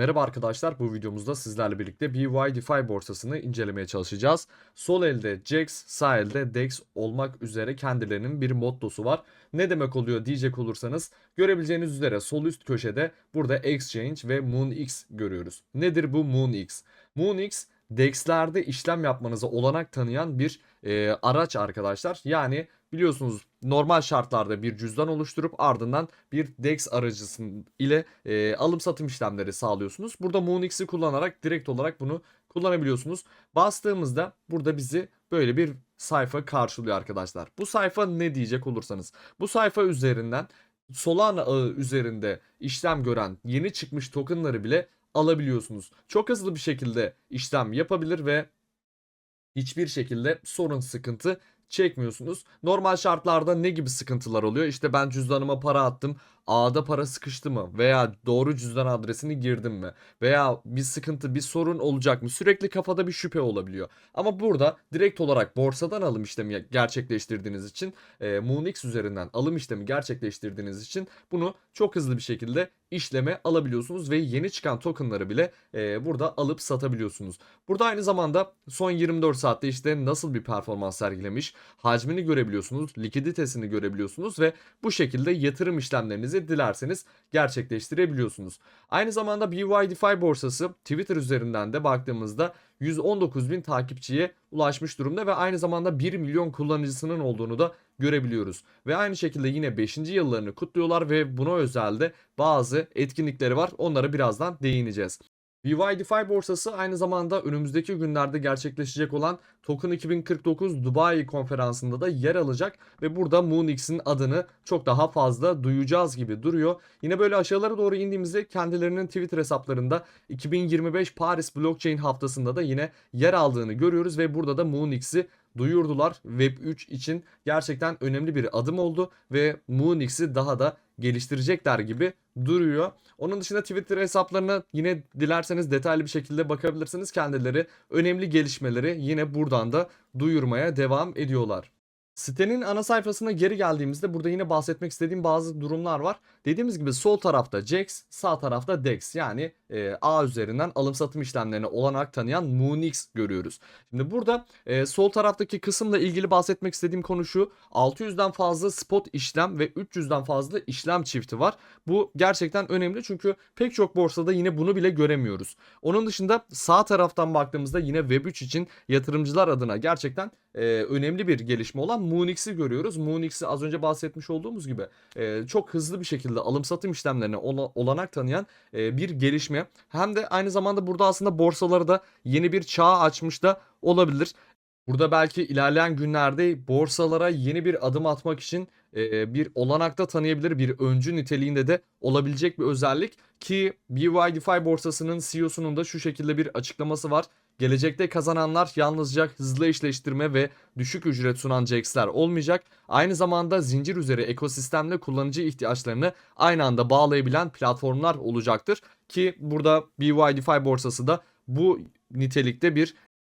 Merhaba arkadaşlar, bu videomuzda sizlerle birlikte BY DeFi borsasını incelemeye çalışacağız. Sol elde JAX, sağ elde DEX olmak üzere kendilerinin bir mottosu var. Ne demek oluyor diyecek olursanız, görebileceğiniz üzere sol üst köşede burada Exchange ve MoonX görüyoruz. Nedir bu MoonX? MoonX, DEX'lerde işlem yapmanıza olanak tanıyan bir e, araç arkadaşlar. Yani biliyorsunuz normal şartlarda bir cüzdan oluşturup ardından bir DEX aracısının ile e, alım satım işlemleri sağlıyorsunuz. Burada MoonX'i kullanarak direkt olarak bunu kullanabiliyorsunuz. Bastığımızda burada bizi böyle bir sayfa karşılıyor arkadaşlar. Bu sayfa ne diyecek olursanız. Bu sayfa üzerinden Solana ağı üzerinde işlem gören yeni çıkmış tokenları bile alabiliyorsunuz. Çok hızlı bir şekilde işlem yapabilir ve hiçbir şekilde sorun sıkıntı çekmiyorsunuz. Normal şartlarda ne gibi sıkıntılar oluyor? İşte ben cüzdanıma para attım. Ağda para sıkıştı mı? Veya doğru cüzdan adresini girdim mi? Veya bir sıkıntı, bir sorun olacak mı? Sürekli kafada bir şüphe olabiliyor. Ama burada direkt olarak borsadan alım işlemi gerçekleştirdiğiniz için, e, MoonX üzerinden alım işlemi gerçekleştirdiğiniz için bunu çok hızlı bir şekilde işleme alabiliyorsunuz ve yeni çıkan tokenları bile e, burada alıp satabiliyorsunuz. Burada aynı zamanda son 24 saatte işte nasıl bir performans sergilemiş, hacmini görebiliyorsunuz, likiditesini görebiliyorsunuz ve bu şekilde yatırım işlemlerinizi dilerseniz gerçekleştirebiliyorsunuz. Aynı zamanda BYDFI borsası Twitter üzerinden de baktığımızda 119 bin takipçiye ulaşmış durumda ve aynı zamanda 1 milyon kullanıcısının olduğunu da görebiliyoruz. Ve aynı şekilde yine 5. yıllarını kutluyorlar ve buna özel de bazı etkinlikleri var. Onlara birazdan değineceğiz. BYDFI borsası aynı zamanda önümüzdeki günlerde gerçekleşecek olan Token 2049 Dubai konferansında da yer alacak ve burada MoonX'in adını çok daha fazla duyacağız gibi duruyor. Yine böyle aşağılara doğru indiğimizde kendilerinin Twitter hesaplarında 2025 Paris Blockchain haftasında da yine yer aldığını görüyoruz ve burada da MoonX'i duyurdular. Web3 için gerçekten önemli bir adım oldu ve MoonX'i daha da geliştirecekler gibi duruyor. Onun dışında Twitter hesaplarına yine dilerseniz detaylı bir şekilde bakabilirsiniz. Kendileri önemli gelişmeleri yine buradan da duyurmaya devam ediyorlar. Sitenin ana sayfasına geri geldiğimizde burada yine bahsetmek istediğim bazı durumlar var. Dediğimiz gibi sol tarafta JAX, sağ tarafta DEX yani e, A üzerinden alım satım işlemlerine olanak tanıyan MoonX görüyoruz. Şimdi burada e, sol taraftaki kısımla ilgili bahsetmek istediğim konu şu. 600'den fazla spot işlem ve 300'den fazla işlem çifti var. Bu gerçekten önemli çünkü pek çok borsada yine bunu bile göremiyoruz. Onun dışında sağ taraftan baktığımızda yine Web3 için yatırımcılar adına gerçekten e, önemli bir gelişme olan MoonX'i görüyoruz. MoonX'i az önce bahsetmiş olduğumuz gibi e, çok hızlı bir şekilde alım satım işlemlerine ola- olanak tanıyan e, bir gelişme. Hem de aynı zamanda burada aslında borsaları da yeni bir çağ açmış da olabilir. Burada belki ilerleyen günlerde borsalara yeni bir adım atmak için e, bir olanakta tanıyabilir bir öncü niteliğinde de olabilecek bir özellik ki BYDFI borsasının CEO'sunun da şu şekilde bir açıklaması var. Gelecekte kazananlar yalnızca hızlı eşleştirme ve düşük ücret sunan JAX'ler olmayacak. Aynı zamanda zincir üzeri ekosistemle kullanıcı ihtiyaçlarını aynı anda bağlayabilen platformlar olacaktır. Ki burada BYDFI borsası da bu nitelikte bir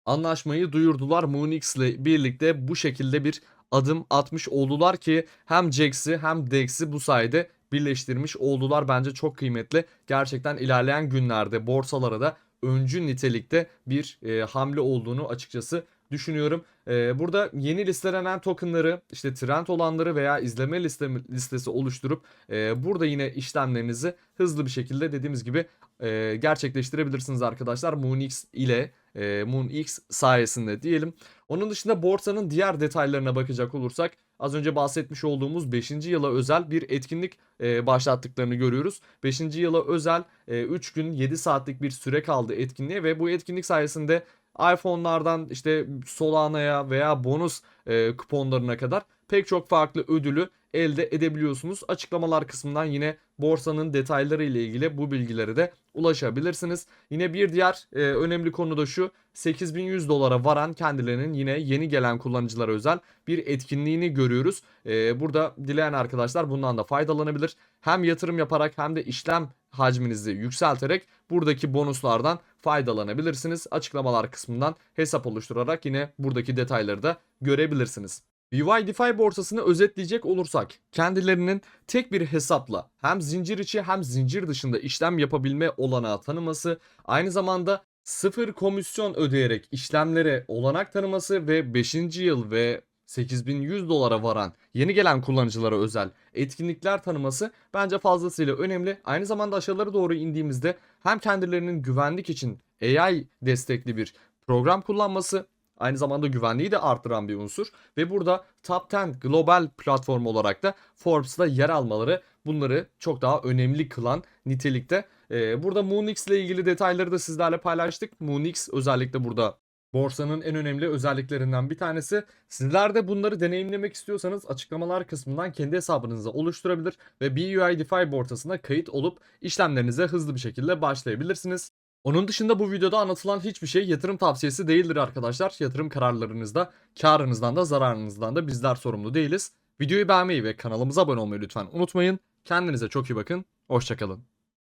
anlaşmayı duyurdular. MoonX ile birlikte bu şekilde bir adım atmış oldular ki hem JAX'i hem DEX'i bu sayede birleştirmiş oldular. Bence çok kıymetli. Gerçekten ilerleyen günlerde borsalara da öncü nitelikte bir e, hamle olduğunu açıkçası düşünüyorum. E, burada yeni listelenen tokenları işte trend olanları veya izleme liste, listesi oluşturup e, burada yine işlemlerinizi hızlı bir şekilde dediğimiz gibi e, gerçekleştirebilirsiniz arkadaşlar. MoonX ile e, MoonX sayesinde diyelim. Onun dışında borsanın diğer detaylarına bakacak olursak az önce bahsetmiş olduğumuz 5. yıla özel bir etkinlik e, başlattıklarını görüyoruz. 5. yıla özel e, 3 gün 7 saatlik bir süre kaldı etkinliğe ve bu etkinlik sayesinde iPhone'lardan işte Solana'ya veya bonus e, kuponlarına kadar pek çok farklı ödülü elde edebiliyorsunuz. Açıklamalar kısmından yine borsanın detayları ile ilgili bu bilgilere de ulaşabilirsiniz. Yine bir diğer e, önemli konu da şu 8100 dolara varan kendilerinin yine yeni gelen kullanıcılara özel bir etkinliğini görüyoruz. E, burada dileyen arkadaşlar bundan da faydalanabilir. Hem yatırım yaparak hem de işlem hacminizi yükselterek buradaki bonuslardan faydalanabilirsiniz. Açıklamalar kısmından hesap oluşturarak yine buradaki detayları da görebilirsiniz. BY DeFi borsasını özetleyecek olursak kendilerinin tek bir hesapla hem zincir içi hem zincir dışında işlem yapabilme olanağı tanıması, aynı zamanda sıfır komisyon ödeyerek işlemlere olanak tanıması ve 5. yıl ve 8100 dolara varan yeni gelen kullanıcılara özel etkinlikler tanıması bence fazlasıyla önemli. Aynı zamanda aşağılara doğru indiğimizde hem kendilerinin güvenlik için AI destekli bir program kullanması aynı zamanda güvenliği de artıran bir unsur ve burada Top 10 global platform olarak da Forbes'ta yer almaları bunları çok daha önemli kılan nitelikte. Ee, burada Moonix ile ilgili detayları da sizlerle paylaştık. Moonix özellikle burada borsanın en önemli özelliklerinden bir tanesi. Sizler de bunları deneyimlemek istiyorsanız açıklamalar kısmından kendi hesabınızı oluşturabilir ve BUI DeFi borsasına kayıt olup işlemlerinize hızlı bir şekilde başlayabilirsiniz. Onun dışında bu videoda anlatılan hiçbir şey yatırım tavsiyesi değildir arkadaşlar. Yatırım kararlarınızda karınızdan da zararınızdan da bizler sorumlu değiliz. Videoyu beğenmeyi ve kanalımıza abone olmayı lütfen unutmayın. Kendinize çok iyi bakın. Hoşçakalın.